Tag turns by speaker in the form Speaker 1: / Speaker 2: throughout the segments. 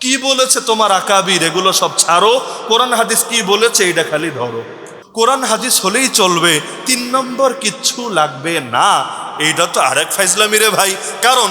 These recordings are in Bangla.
Speaker 1: কি বলেছে তোমার আকাবির? এগুলো সব ছাড়ো। কোরআন হাদিস কি বলেছে? এটা খালি ধরো। কোরআন হাদিস হলেই চলবে, তিন নম্বর কিচ্ছু লাগবে না। এইটা তো আরেক ফাইজলামি রে ভাই। কারণ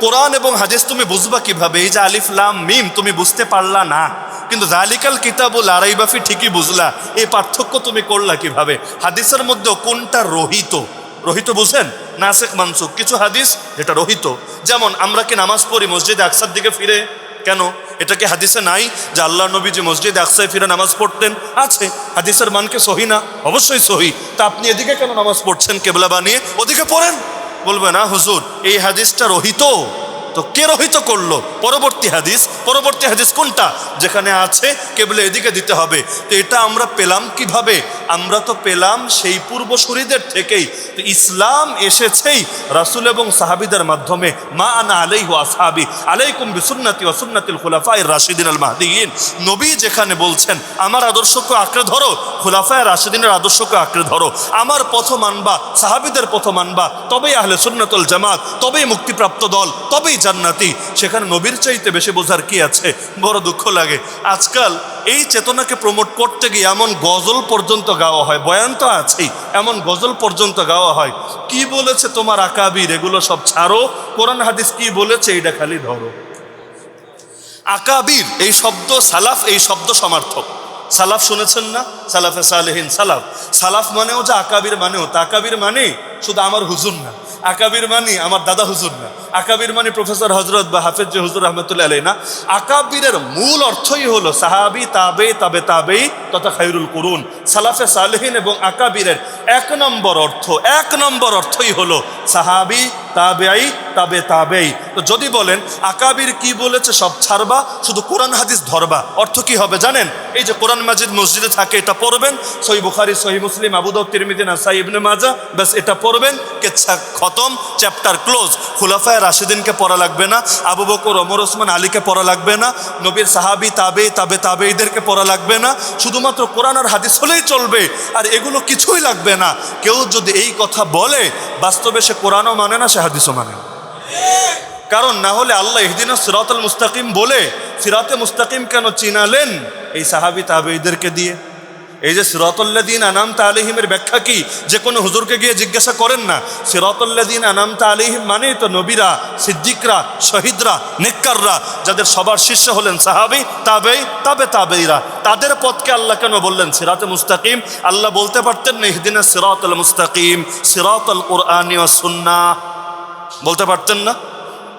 Speaker 1: কোরআন এবং হাদিস তুমি বুঝবা কীভাবে? এই যে আলিফ, লাম, মিম, তুমি বুঝতে পারলা না। কিন্তু জালিকাল কিতাবুল আরাইবাফি ঠিকই বুঝলা। এই পার্থক্য তুমি করলা কীভাবে? হাদিসের মধ্যে কোনটা রহিত? রহিত বুঝেন? নাসেক মানসুক কিছু হাদিস যেটা রহিত। যেমন, আমরা কি নামাজ পড়ি মসজিদে আকসার দিকে ফিরে? কেন? এটা কি হাদিসে নাই যে আল্লাহ নবী যে মসজিদ আকসায় ফিরে নামাজ পড়তেন? আছে। হাদিসের মানকে সহি না? অবশ্যই সহি। তা আপনি এদিকে কেন নামাজ পড়ছেন? কেবলা বানিয়ে ওদিকে পড়েন। বলবে না, হুজুর, এই হাদিসটা রহিত। তো কে রহিত করল? পরবর্তী হাদিস পরবর্তী হাদিস কোনটা? যেখানে আছে, কেবলে এদিকে দিতে হবে। তো এটা আমরা পেলাম কীভাবে? আমরা তো পেলাম সেই পূর্বসূরিদের থেকেই। তো ইসলাম এসেছেই রাসূল এবং সাহাবিদের মাধ্যমে। মা আনা আলাই আসহাবি, আলাইকুম বিসুন্নাতি ওয়াসুন্নাতিল খুলাফায় রাশিদিন আল মাহদিয়িন। নবী যেখানে বলছেন, আমার আদর্শকে আঁকড়ে ধরো, খুলাফায়ে রাশিদিনের আদর্শকে আঁকড়ে ধরো। আমার পথ মানবা, সাহাবিদের পথ মানবা। তবেই আহলে সুন্নাতুল জামাত, তবেই মুক্তিপ্রাপ্ত দল, তবেই জান্নাতি, সেখানে নবীর চাইতে বেশি বোঝার কি আছে? বড় দুঃখ লাগে। আজকাল এই চেতনাকে প্রমোট করতে গিয়ে এমন গজল পর্যন্ত গাওয়া হয়, বয়ান তো আছেই, এমন গজল পর্যন্ত গাওয়া হয়। কি বলেছে তোমার আকাবির? এগুলো সব ছাড়ো। কোরআন হাদিস কি বলেছে? এইটা খালি ধরো। আকাবির, এই শব্দ সালাফ, এই শব্দ সমার্থক। সালাফ শুনেছেন না? সালাফে সালেহীন সালাফ। সালাফ মানেও যে আকাবির মানেও, তা আকাবির মানে শুধু আমার হুজুর না। আকাবির মানে আমার দাদা হুজুর না। আকাবির মানে প্রফেসর হজরত বা হাফেজ যে হুজুর রহমতুল্লাহ আলাই না আকাবিরের মূল অর্থই হলো সাহাবি, তাবে তাবে, তাবেই, তথা খাইরুল করুন। সালাফে সালেহীন এবং আকাবিরের এক নম্বর অর্থ, এক নম্বর অর্থই হলো সাহাবি তাবেআই তাবে, তাবেই। তো যদি বলেন, আকাবির কি বলেছে সব ছাড়বা, শুধু কোরআন হাদিস ধরবা, অর্থ কি হবে জানেন? এই যে কোরআন মাজিদ মসজিদে থাকে, এটা পড়বেন, সহি বুখারি, সহি মুসলিম আবুদাউ তিরমিদি নাসাই, ইবনে মাজা ব্যাস এটা পড়বেন, কেচ্ছা খতম, চ্যাপ্টার ক্লোজ, খুলাফায় রাশিদিনকে পড়া লাগবে না, আবু বকর, ওমর, ওসমান, আলীকে পড়া লাগবে না, নবীর সাহাবি তাবে তাবে তাবেইদেরকে পড়া লাগবে না, শুধুমাত্র কোরআন আর হাদিস হলেই চলবে, আর এগুলো কিছুই লাগবে না। কেউ যদি এই কথা বলে, বাস্তবে সে কোরআনও মানে না, সে হাদিসও মানে না। কারণ না হলে আল্লাহ ইহদিন সিরাতুল মুস্তাকিম বলে, সিরাতে মুস্তাকিম কেন চিনালেন? এই সাহাবি তাবেইদেরকে দিয়ে। এই যে সিরাতুল্লাদিন আনাম আলিহিমের ব্যাখ্যা কি? যে কোনো হুজুরকে গিয়ে জিজ্ঞাসা করেন না। সিরাতুল্লাদিন আনাম আলিহিম মানেই তো নবীরা, সিদ্দিকরা, শহীদরা, নেককাররা, যাদের সবার শিষ্য হলেন সাহাবি, তাবেই, তাবে তাবেইরা। তাদের পথকে আল্লাহ কেন বললেন? সিরাতে মুস্তাকিম। আল্লাহ বলতে পারতেন না, ইহদিনা সিরাতুল মুস্তাকিম, সিরাতুল কোরআনি ও সুন্না বলতে পারতেন না?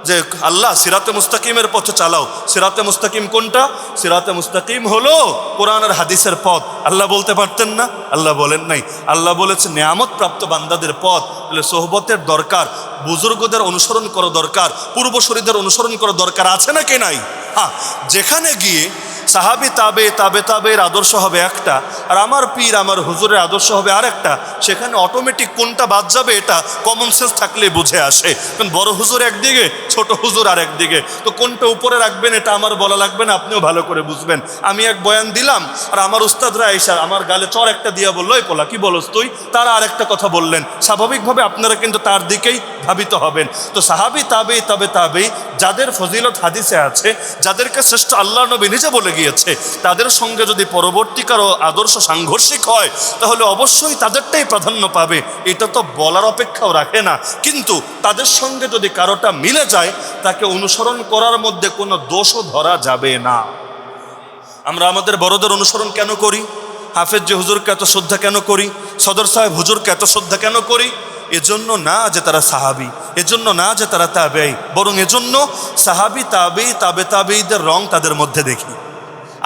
Speaker 1: যে আল্লাহ সিরাতে মুস্তাকিমের পথে চালাও। সিরাতে মুস্তাকিম কোনটা? সিরাতে মুস্তাকিম হলো কোরআন আর হাদিসের পথ। আল্লাহ বলতে পারতেন না, আল্লাহ বলেন নাই। আল্লাহ বলেছে নিয়ামত প্রাপ্ত বান্দাদের পথ বলে সোহবতের দরকার, বুজুর্গদের অনুসরণ করা দরকার পূর্বসূরীদের অনুসরণ করা দরকার আছে না কে নাই? হ্যাঁ যেখানে গিয়ে সাহাবি তাবে তাবে, তাবের আদর্শ হবে একটা, আর আমার পীর, আমার হুজুরের আদর্শ হবে আরেকটা, সেখানে অটোমেটিক কোনটা বাদ যাবে এটা কমন সেন্স থাকলে বুঝে আসে। কারণ বড় হুজুর একদিকে ছোট হুজুর আর একদিকে তো কোনটা উপরে রাখবেন, এটা আমার বলা লাগবে না, আপনিও ভালো করে বুঝবেন। আমি এক বয়ান দিলাম, আর আমার উস্তাদরা এসা আমার গালে চর একটা দিয়া বলল, এই পোলা, কি বলস তুই? তারা আরেকটা কথা বললেন। স্বাভাবিকভাবে আপনারা কিন্তু তার দিকেই ভাবিত হবেন। তো সাহাবি, তাবেই, তবে, তাবেই, যাদের ফজিলত হাদিসে আছে, যাদেরকে শ্রেষ্ঠ আল্লাহ নবী নিজে বলে গিয়েছে, তাদের সঙ্গে যদি পরবর্তীকার ও আদর্শ সাংঘর্ষিক হয়, তাহলে অবশ্যই তাদেরটাই প্রাধান্য পাবে। এটা তো বলার অপেক্ষাও রাখে না। কিন্তু তাদের সঙ্গে যদি কারোটা মিলে যায় তাকে অনুসরণ করার মধ্যে কোনো দোষও ধরা যাবে না। আমরা আমাদের বড়দের অনুসরণ কেন করি? হাফেজ যে হুজুরকে এত শ্রদ্ধা কেন করি? সদর সাহেব হুজুরকে এত শ্রদ্ধা কেন করি? এজন্য না যে তারা সাহাবি, এজন্য না যে তারা তাবেই বরং এজন্য সাহাবি তাবেই তাবে তাবেইদের রং তাদের মধ্যে দেখি।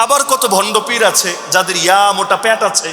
Speaker 1: আবার কত ভণ্ডপীর আছে, যাদের ইয়া মোটা প্যাট আছে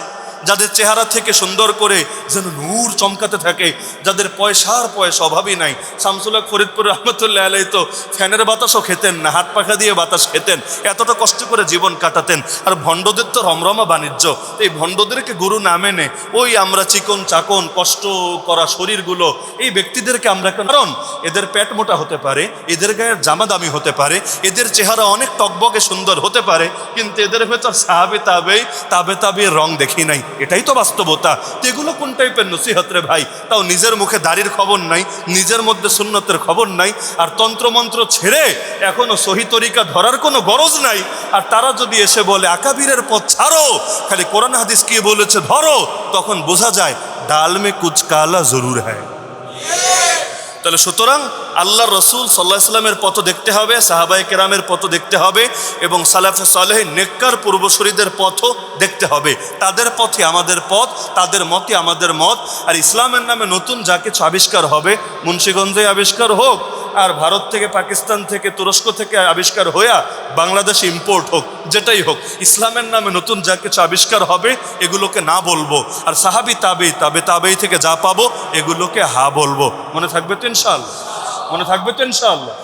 Speaker 1: যাদের চেহারা থেকে সুন্দর করে যেন নূর চমকাতে থাকে, যাদের পয়সার পয়সা অভাবই নাই। শামসুল্লাহ ফরিদপুর রহমতুল্লাহ আলাই তো ফ্যানের বাতাসও খেতেন না, হাত পাখা দিয়ে বাতাস খেতেন, এতটা কষ্ট করে জীবন কাটাতেন। আর ভণ্ডদের তো রমরমা বাণিজ্য এই ভণ্ডদেরকে গুরু না মেনে ওই আমরা চিকন চাকন কষ্ট করা শরীরগুলো, এই ব্যক্তিদেরকে আমরা কারণ এদের পেট মোটা হতে পারে, এদের গায়ের জামা দামি হতে পারে, এদের চেহারা অনেক টকবকে সুন্দর হতে পারে, কিন্তু এদের ভেতর সাহাবে তাবে তাবে তাবে রং দেখি নাই। এটাই তো বাস্তবতা। এগুলো কোন টাইপের নসিহত রে ভাই? তাও নিজের মুখে দাড়ির খবর নাই, নিজের মধ্যে সুন্নতের খবর নাই, আর তন্ত্রমন্ত্র ছেড়ে এখনও সহি তরিকা ধরার কোনো গরজ নাই। আর তারা যদি এসে বলে, আকাবিরের পথ ছাড়ো, খালি কোরআন হাদিস কি বলেছে ধরো, তখন বোঝা যায়, ডাল মে জরুর হ্যায়। তাহলে সুতরাং আল্লাহ রসুল সাল্লাহ ইসলামের পথ দেখতে হবে সাহাবাই কেরামের পথ দেখতে হবে এবং সালাফে সালেহ নেককার পূর্বশরীদের পথও দেখতে হবে। তাদের পথে আমাদের পথ, তাদের মতে আমাদের মত। আর ইসলামের নামে নতুন যা কিছু আবিষ্কার হবে, মুন্সীগঞ্জে আবিষ্কার হোক আর ভারত থেকে, পাকিস্তান থেকে, তুরস্ক থেকে আবিষ্কার হইয়া বাংলাদেশে ইম্পোর্ট হোক, যেটাই হোক, ইসলামের নামে নতুন যা কিছু আবিষ্কার হবে, এগুলোকে না বলব। আর সাহাবি তাবেই তাবে তাবেই থেকে যা পাবো, এগুলোকে হা বলব। মনে থাকবে তো ইনশাল্লাহ মনে থাকবে তো ইনশাল্লাহ